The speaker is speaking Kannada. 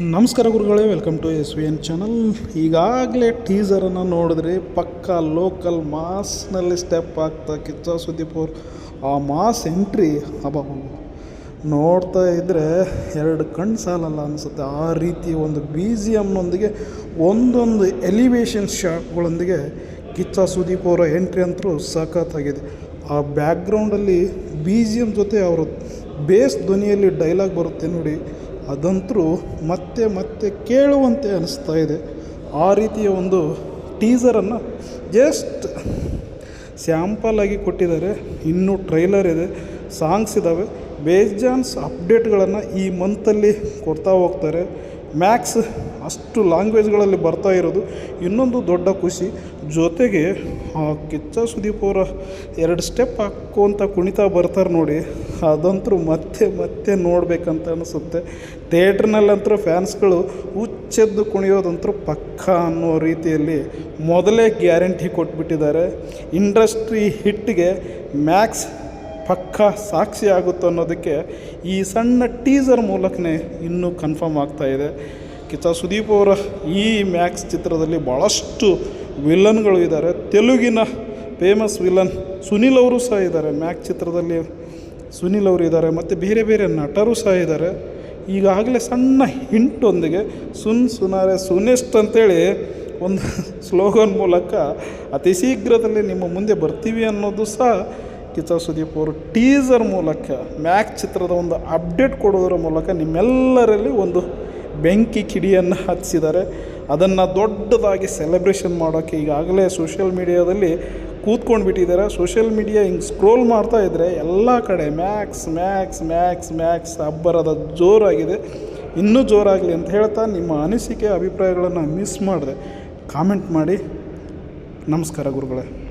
ನಮಸ್ಕಾರ ಗುರುಗಳೇ welcome to S V N channel ಈಗಾಗಲೇ ಟೀಸರನ್ನು ನೋಡಿದ್ರೆ ಪಕ್ಕ ಲೋಕಲ್ ಮಾಸ್ನಲ್ಲಿ ಸ್ಟೆಪ್ ಆಗ್ತಾ ಕಿಚ್ಚ ಸುದೀಪ್ ಅವ್ರು ಆ ಮಾಸ್ ಎಂಟ್ರಿ ಅಬ್ಬ ನೋಡ್ತಾ ಇದ್ದರೆ ಎರಡು ಕಣ್ಣು ಸಾಲಲ್ಲ ಅನಿಸುತ್ತೆ. ಆ ರೀತಿ ಒಂದು ಬಿ ಜಿ ಎಮ್ನೊಂದಿಗೆ ಒಂದೊಂದು ಎಲಿವೇಶನ್ ಶಾಟ್ಗಳೊಂದಿಗೆ ಕಿಚ್ಚ ಸುದೀಪ್ ಅವರ ಎಂಟ್ರಿ ಅಂತೂ ಸಖತ್ತಾಗಿದೆ ಆ ಬ್ಯಾಕ್ಗ್ರೌಂಡಲ್ಲಿ ಬಿ ಜಿ ಎಂ ಜೊತೆ ಅವರು ಬೇಸ್ ಧ್ವನಿಯಲ್ಲಿ ಡೈಲಾಗ್ ಬರುತ್ತೆ ನೋಡಿ. ಅದಂತರೂ ಮತ್ತೆ ಮತ್ತೆ ಕೇಳುವಂತೆ ಅನಿಸ್ತಾ ಇದೆ. ಆ ರೀತಿಯ ಒಂದು ಟೀಸರನ್ನು ಜಸ್ಟ್ ಸ್ಯಾಂಪಲ್ ಆಗಿ ಕೊಟ್ಟಿದ್ದಾರೆ. ಇನ್ನೂ ಟ್ರೈಲರ್ ಇದೆ ಸಾಂಗ್ಸ್ ಇದ್ದಾವೆ ಬೇಜಾನ್ಸ್ ಅಪ್ಡೇಟ್ಗಳನ್ನು ಈ ಮಂತಲ್ಲಿ ಕೊಡ್ತಾ ಹೋಗ್ತಾರೆ. ಮ್ಯಾಕ್ಸ್ ಅಷ್ಟು ಲ್ಯಾಂಗ್ವೇಜ್ಗಳಲ್ಲಿ ಬರ್ತಾ ಇರೋದು. ಇನ್ನೊಂದು ದೊಡ್ಡ ಖುಷಿ, ಜೊತೆಗೆ ಕಿಚ್ಚ ಸುದೀಪ್ ಅವರ ಎರಡು ಸ್ಟೆಪ್ ಹಾಕ್ಕೊಂತ ಕುಣಿತಾ ಬರ್ತಾರೆ ನೋಡಿ. ಅದಂತರೂ ಮತ್ತೆ ಮತ್ತೆ ನೋಡಬೇಕಂತ ಅನಿಸುತ್ತೆ. ಥಿಯೇಟ್ರ್ನಲ್ಲಂತರೂ ಫ್ಯಾನ್ಸ್ಗಳು ಹುಚ್ಚೆದ್ದು ಕುಣಿಯೋದಂತರೂ ಪಕ್ಕ ಅನ್ನೋ ರೀತಿಯಲ್ಲಿ ಮೊದಲೇ ಗ್ಯಾರಂಟಿ ಕೊಟ್ಬಿಟ್ಟಿದ್ದಾರೆ. ಇಂಡಸ್ಟ್ರಿ ಹಿಟ್ಗೆ ಮ್ಯಾಕ್ಸ್ ಪಕ್ಕ ಸಾಕ್ಷಿ ಆಗುತ್ತೆ ಅನ್ನೋದಕ್ಕೆ ಈ ಸಣ್ಣ ಟೀಸರ್ ಮೂಲಕನೇ ಇನ್ನೂ ಕನ್ಫರ್ಮ್ ಆಗ್ತಾ ಇದೆ. ಕಿಚ್ಚ ಸುದೀಪ್ ಅವರ ಈ ಮ್ಯಾಕ್ಸ್ ಚಿತ್ರದಲ್ಲಿ ಭಾಳಷ್ಟು ವಿಲನ್ಗಳು ಇದ್ದಾರೆ. ತೆಲುಗಿನ ಫೇಮಸ್ ವಿಲನ್ ಸುನಿಲ್ ಅವರು ಸಹ ಇದ್ದಾರೆ. ಮ್ಯಾಕ್ಸ್ ಚಿತ್ರದಲ್ಲಿ ಸುನಿಲ್ ಅವರು ಇದ್ದಾರೆ. ಮತ್ತು ಬೇರೆ ಬೇರೆ ನಟರು ಸಹ ಇದ್ದಾರೆ. ಈಗಾಗಲೇ ಸಣ್ಣ ಹಿಂಟೊಂದಿಗೆ ಸುನ್ ಸುನಾರೆ ಸುನೆಸ್ಟ್ ಅಂತೇಳಿ ಒಂದು ಸ್ಲೋಗನ್ ಮೂಲಕ ಅತಿ ಶೀಘ್ರದಲ್ಲಿ ನಿಮ್ಮ ಮುಂದೆ ಬರ್ತೀವಿ ಅನ್ನೋದು ಸಹ ಕಿಚ್ಚ ಸುದೀಪ್ ಅವರು ಟೀಸರ್ ಮೂಲಕ ಮ್ಯಾಕ್ ಚಿತ್ರದ ಒಂದು ಅಪ್ಡೇಟ್ ಕೊಡೋದರ ಮೂಲಕ ನಿಮ್ಮೆಲ್ಲರಲ್ಲಿ ಒಂದು ಬೆಂಕಿ ಕಿಡಿಯನ್ನು ಹಚ್ಚಿದ್ದಾರೆ. ಅದನ್ನು ದೊಡ್ಡದಾಗಿ ಸೆಲೆಬ್ರೇಷನ್ ಮಾಡೋಕ್ಕೆ ಈಗಾಗಲೇ ಸೋಷಿಯಲ್ ಮೀಡಿಯಾದಲ್ಲಿ ಕೂತ್ಕೊಂಡು ಬಿಟ್ಟಿದ್ದಾರೆ. ಸೋಷಿಯಲ್ ಮೀಡಿಯಾ ಹಿಂಗೆ ಸ್ಕ್ರೋಲ್ ಮಾಡ್ತಾ ಇದ್ದರೆ ಎಲ್ಲ ಕಡೆ ಮ್ಯಾಕ್ಸ್ ಮ್ಯಾಕ್ಸ್ ಮ್ಯಾಕ್ಸ್ ಮ್ಯಾಕ್ಸ್ ಅಬ್ಬರದ ಜೋರಾಗಿದೆ. ಇನ್ನೂ ಜೋರಾಗಲಿ ಅಂತ ಹೇಳ್ತಾ ನಿಮ್ಮ ಅನಿಸಿಕೆ, ಅಭಿಪ್ರಾಯಗಳನ್ನು ಮಿಸ್ ಮಾಡಿದೆ. ಕಾಮೆಂಟ್ ಮಾಡಿ. ನಮಸ್ಕಾರ ಗುರುಗಳೇ.